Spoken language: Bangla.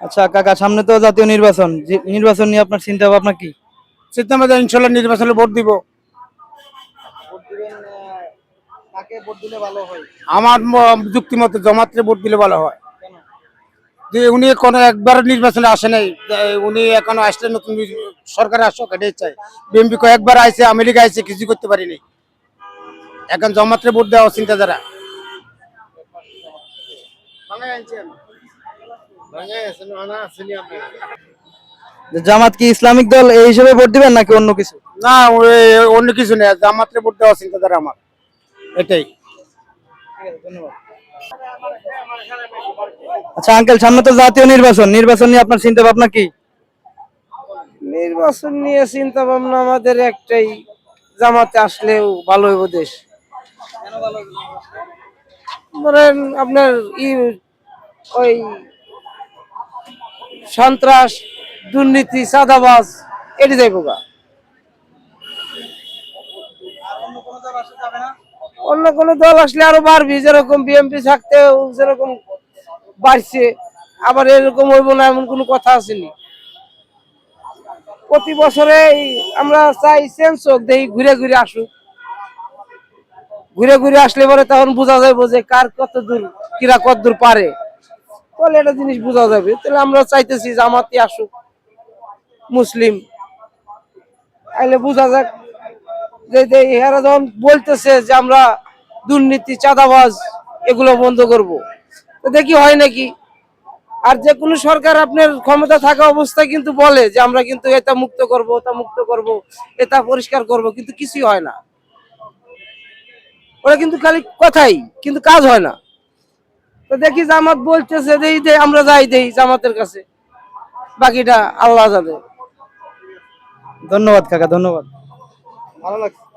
আচ্ছা কাকা সামনে তো জাতীয় নির্বাচন। নির্বাচন নিয়ে আপনার চিন্তা ভাবনা কি? চিন্তা ভাবনা ইনশাল্লাহ নির্বাচনে ভোট দিব। আমার যুক্তি মতে জমাত্রে ভোট দিলে ভালো হয়। যে উনি কোনো একবার নির্বাচনে আসে নাই উনি এখনও আসলে নতুন সরকার আসুক এটাই চাই। বিএনপি কয়েকবার আইছে আমেরিকা আইছে কিছু করতে পারিনি। এখন জমাত্রে ভোট দেওয়া চিন্তাধারা। জামাত কি ইসলামিক দল এই হিসেবে ভোট দিবেন নাকি অন্য কিছু? না অন্য কিছু নেই জামাত্রে ভোট দেওয়া চিন্তাধারা আমার। এটাই। আচ্ছা আঙ্কেল সামনে তো জাতীয় নির্বাচন। নির্বাচন নিয়ে আপনার চিন্তা ভাবনা কি? নির্বাচন নিয়ে চিন্তা ভাবনা আমাদের একটাই জামাতে আসলেও ভালো হইব দেশ। ধরেন আপনার ই ওই সন্ত্রাস, দুর্নীতি সাদাবাজ এটি যাইব গা অন্য কোন দল আসলে আরও বাড়বি, যেরকম বিএমপি থাকতেও যেরকম বাড়ছে, আবার এরকম হইব না, এমন কোনো কথা আসেনি। প্রতি বছরে আমরা চাই চেঞ্জ হোক, দেখি ঘুরে ঘুরে আসুক। ঘুরে ঘুরে আসলে পরে তখন বোঝা যাবে যে কার কত দূর, কিরা কত দূর পারে। তাহলে একটা জিনিস বোঝা যাবে। তাহলে আমরা চাইতেছি জামাতি আসুক, মুসলিম। আইলে বোঝা যাক যে এরা যখন বলতেছে যে আমরা দুর্নীতি, চাঁদাবাজ, এগুলো বন্ধ করব। দেখি হয় নাকি? আর যে কোনো সরকার আপনার ক্ষমতা থাকা অবস্থায় কিন্তু বলে যে আমরা কিন্তু এটা মুক্ত করব, ওটা মুক্ত করব, এটা পরিষ্কার করব, কিন্তু কিছুই হয় না। ওরা কিন্তু খালি কথাই, কিন্তু কাজ হয় না। তো দেখি জামাত বলতেছে দেই দে আমরা যাই দেই জামাতের কাছে। বাকিটা আল্লাহ জানে। ধন্যবাদ কাকা ধন্যবাদ। ভালো লাগছে।